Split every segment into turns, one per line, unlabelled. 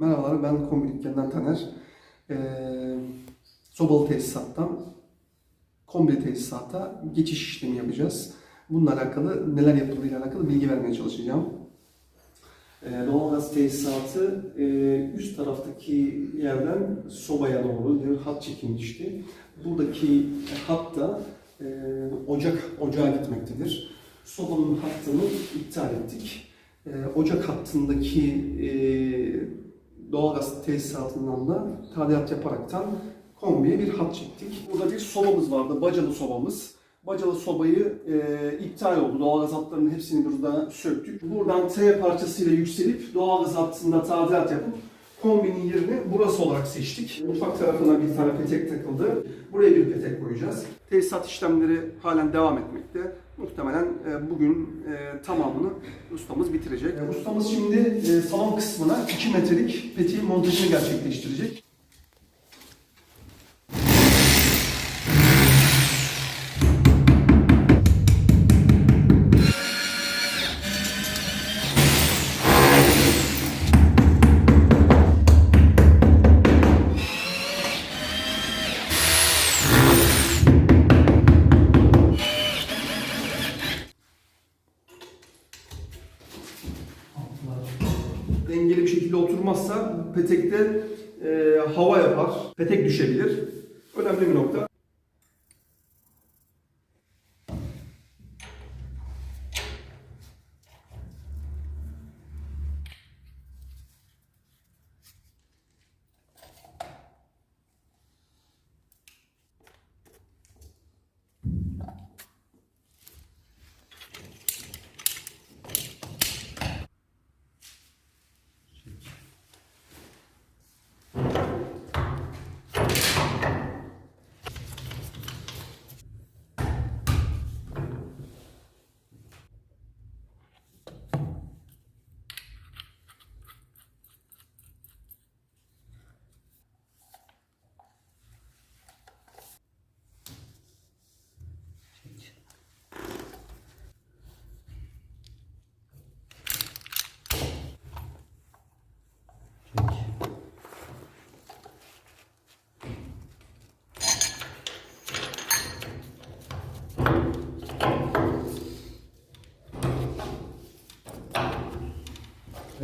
Merhabalar, ben Kombi Dükkanı'ndan Taner. Ee, sobalı tesisattan kombi tesisata geçiş işlemi yapacağız. Bununla alakalı, neler yapıldığıyla alakalı bilgi vermeye çalışacağım. Ee, doğalgaz tesisatı e, üst taraftaki yerden sobaya doğru bir hat çekilmişti. Buradaki hatta e, ocak ocağa gitmektedir. Sobanın hattını iptal ettik. E, ocak hattındaki e, doğalgaz tesisatından da tadilat yaparaktan kombiye bir hat çektik. Burada bir sobamız vardı, bacalı sobamız. Bacalı sobayı e, iptal oldu. Doğalgaz hatlarının hepsini burada söktük. Buradan T parçasıyla yükselip doğalgaz hattında tadilat yapıp kombinin yerini burası olarak seçtik. Mutfak tarafına bir tane petek takıldı. Buraya bir petek koyacağız. Tesisat işlemleri halen devam etmekte. Muhtemelen e, bugün e, tamamını ustamız bitirecek. E, ustamız şimdi salon kısmına 2 metrelik petiğin montajını gerçekleştirecek. Petekte e, hava yapar, petek düşebilir. Önemli bir nokta.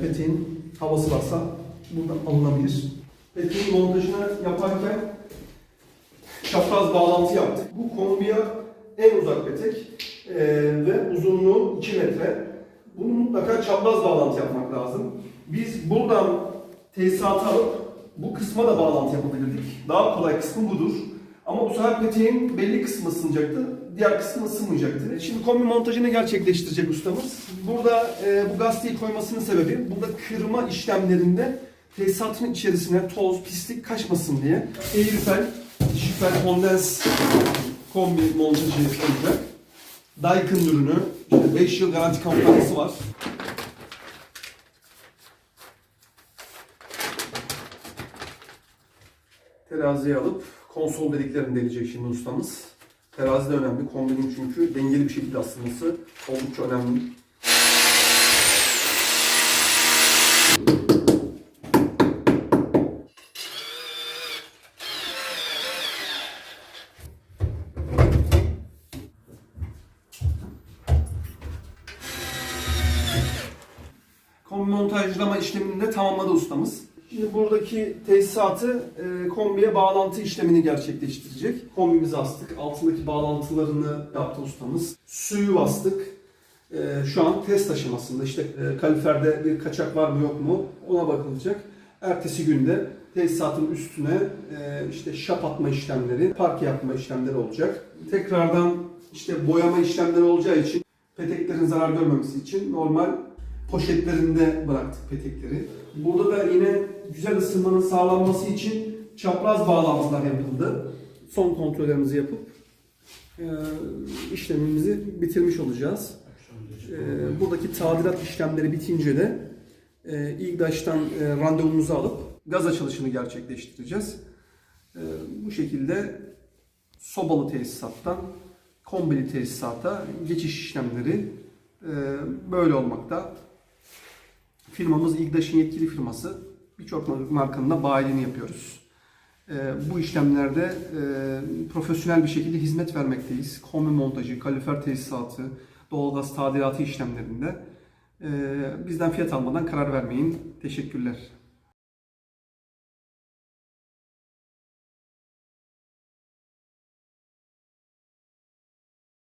Peteğin havası varsa buradan alınabilir. Peteğin montajını yaparken çapraz bağlantı yaptık. Bu kombiye en uzak petek eee, ve uzunluğu 2 metre. Bunu mutlaka çapraz bağlantı yapmak lazım. Biz buradan tesisatı alıp bu kısma da bağlantı yapabilirdik. Daha kolay kısmı budur. Ama bu sefer peteğin belli kısmı ısınacaktı, diğer kısmı ısınmayacaktı. Şimdi kombi montajını gerçekleştirecek ustamız. Burada e, bu gazeteyi koymasının sebebi, burada kırma işlemlerinde tesisatın içerisine toz, pislik kaçmasın diye Airfel, Şifel kondens kombi montajı olacak. Daikin ürünü, işte 5 yıl garanti kampanyası var. Teraziye alıp konsol deliklerini delecek şimdi ustamız. Terazi de önemli. Kombinin çünkü dengeli bir şekilde asılması oldukça önemli. Kombi montajlama işlemini de tamamladı ustamız. Şimdi buradaki tesisatı e, kombiye bağlantı işlemini gerçekleştirecek. Kombimizi astık. Altındaki bağlantılarını yaptı ustamız. Suyu bastık. E, şu an test aşamasında. İşte e, kaliferde bir kaçak var mı yok mu ona bakılacak. Ertesi günde tesisatın üstüne e, işte şap atma işlemleri, parke yapma işlemleri olacak. Tekrardan işte boyama işlemleri olacağı için peteklerin zarar görmemesi için normal poşetlerinde bıraktık petekleri. Burada da yine güzel ısınmanın sağlanması için çapraz bağlantılar yapıldı. Son kontrollerimizi yapıp e, işlemimizi bitirmiş olacağız. E, buradaki tadilat işlemleri bitince de e, İGDAŞ'tan e, randevumuzu alıp gaz açılışını gerçekleştireceğiz. E, bu şekilde sobalı tesisattan kombili tesisata geçiş işlemleri e, böyle olmakta. Firmamız İGDAŞ'ın yetkili firması. birçok markanın da bayiliğini yapıyoruz. Ee, bu işlemlerde e, profesyonel bir şekilde hizmet vermekteyiz. Kombi montajı, kalorifer tesisatı, doğalgaz tadilatı işlemlerinde. Ee, bizden fiyat almadan karar vermeyin. Teşekkürler.